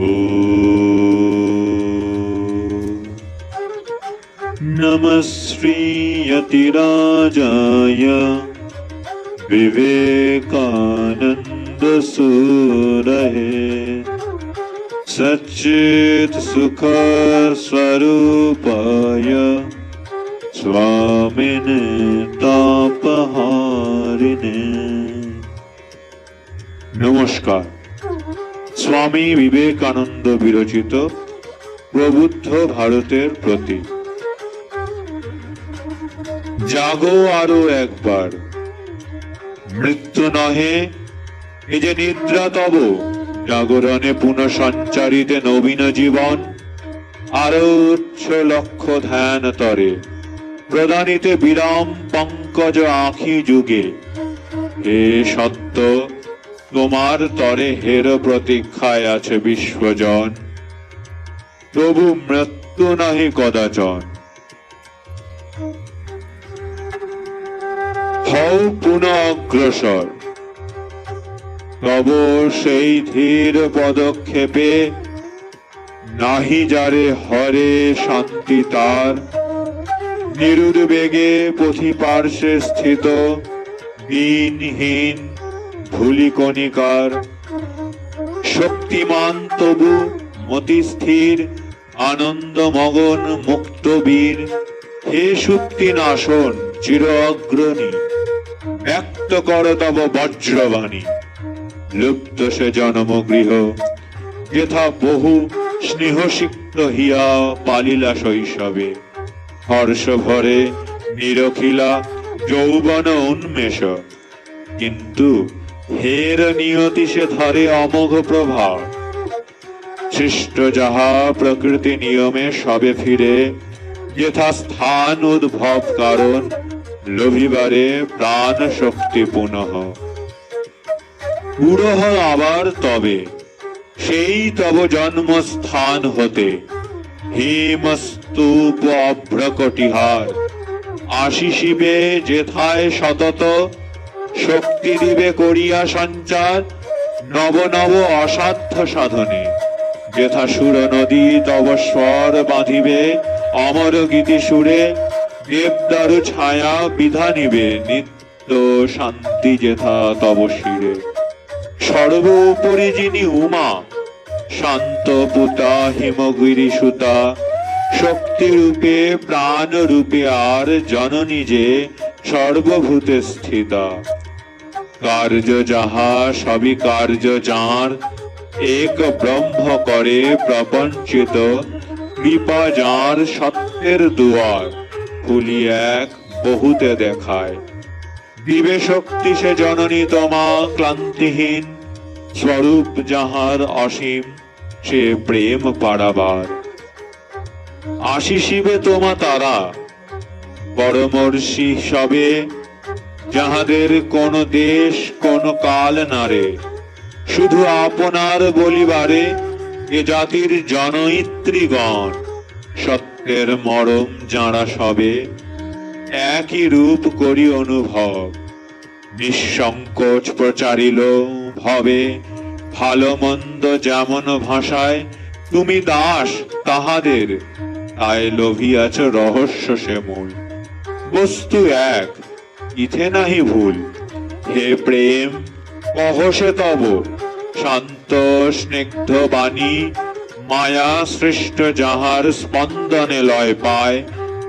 ो श्रीयतिराजाय विवेकानन्दसूरहे सच्चित् सुखस्वरूपाय स्वामिन् तापहारिन् नमस्कार। স্বামী বিবেকানন্দ বিরচিত প্রবুদ্ধ ভারতের প্রতি। জাগো আরও একবার। মৃত্যু নহে, এ যে নিদ্রা তব। জাগরণে পুনঃ সঞ্চারিতে নবীন জীবন। আরও উচ্চ লক্ষ্য ধ্যান তরে। প্রদানিতে বিরাম পঙ্কজ আখি যুগে। হে সত্য তোমার তরে হের প্রতীক্ষায় আছে বিশ্বজন। প্রভু মৃত্যু নাহি কদাচন। হও পুনঃ অগ্রসর তব সেই ধীর পদক্ষেপে নাহি যারে হরে শান্তি তার। নিরুদ্বেগে পথি পার্শ্বে স্থিত, দিনহীন ধূলিকণিকার শক্তিমান তবু মতি স্থির আনন্দ মগন মুক্ত বীর হে সুক্তি নাশন চির অগ্রণী, ব্যক্ত কর তব বজ্রবাণী। লুপ্ত সে জনমগৃহ, যথা বহু স্নেহসিক্ত হিয়া পালিলা শৈশবে। হর্ষ ভরে নিরখিলা যৌবন উন্মেষ। কিন্তু হের নিয়তি সে ধরে অমোঘ প্রভাব। সৃষ্ট যাহা প্রকৃতি নিয়মে সবে ফিরে, যথা স্থান উদ্ভব কারণ, লোভিবারে প্রাণ শক্তি পুনঃ। পুরহ আবার তবে, সেই তব জন্মস্থান হতে। হিম স্তূপ অভ্রকটিহার আশিসিবে যেথায় সতত শক্তি দিবে করিয়া সঞ্চার, নব নব অসাধ্য সাধনে। যেথা সুর নদী তব স্বর বাঁধিবে, অমর গীতি সুরে দেবদারু ছায়া বিধানিবে, নিত্য শান্তি যেথা তব শিরে। সর্বোপরি যিনি উমা, শান্ত পুতা হিমগিরি সুতা শক্তি রূপে প্রাণ রূপে আর জননী যে সর্বভূতে স্থিতা। কার্য যাহা, সবই কার্য যার এক ব্রহ্ম করে প্রপঞ্চিত, কৃপা যার সত্যের দুয়ার, খুলি এক বহুতে দেখায়। দিবে শক্তি সে জননী তোমা, ক্লান্তিহীন, স্বরূপ যাহার অসীম, সে প্রেম পাড়াবার। আশিসিবে তোমা তারা, পরমর্ষি সবে যাহাদের কোন দেশ, কোন কাল নারে শুধু আপনার বলিবারে এ জাতির জনইত্রীগণ সত্যের মরম যাঁরা সবে, একই রূপ করি অনুভব। নিঃসংকোচ প্রচারিল ভবে ভালো মন্দ যেমন ভাষায়, তুমি দাস তাহাদের, তাই লোভিয়াছ রহস্য সে মূল। বস্তু এক ইথে নাহি ভুল। হে প্রেম কহসে তব। শান্ত স্নিগ্ধ বাণী, মায়া সৃষ্ট যাহার স্পন্দনে লয় পায়,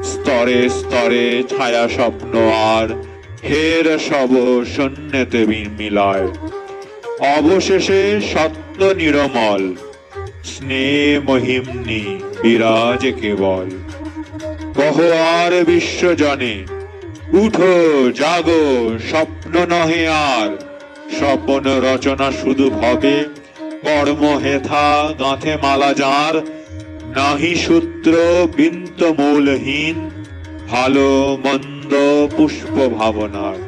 স্তরে স্তরে ছায়া স্বপ্ন আর হের সব শূন্যতে মিলায় অবশেষে সত্য নিরমল, স্নেহ মহিমনি বিরাজ কেবল। কহ আর বিশ্বজনে উঠো, জাগো, স্বপ্ন নহে আর। স্বপ্ন রচনা শুধু ভবে, কর্ম হেথা গাঁথে মালা যার। নাহি সূত্র, বিন্ত মূলহীন, ভালো, মন্দ, পুষ্প ভাবনার।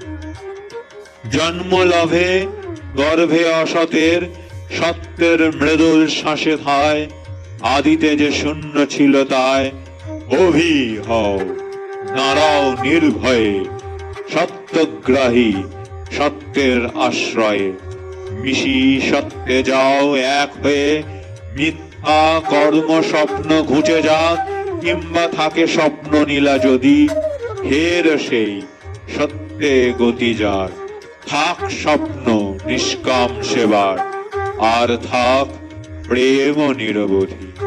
জন্ম লভে, গর্ভে অসতের, সত্যের মৃদুল শ্বাসে থায় আদিতে যে শূন্য ছিল তাই, অভি হও। দাঁড়াও নির্ভয়ে, সত্যগ্রাহী, সত্যের আশ্রয়ে। মিশি সত্যে যাও এক হয়ে, মিথ্যা কর্ম স্বপ্ন ঘুচে যাক, কিংবা থাকে স্বপ্ন নীলা যদি, হের সেই, সত্যে গতি যার। থাক স্বপ্ন নিষ্কাম সেবার, আর থাক প্রেম নিরবধি।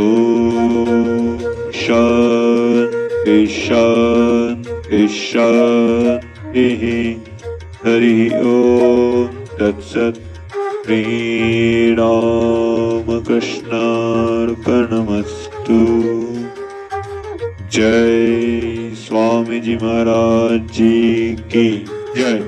ॐ शान्ति शान्ति शान्तिः हरिः ॐ तत्सत् श्रीरामकृष्णार्पणमस्तु जय स्वामी जी महाराज जी की जय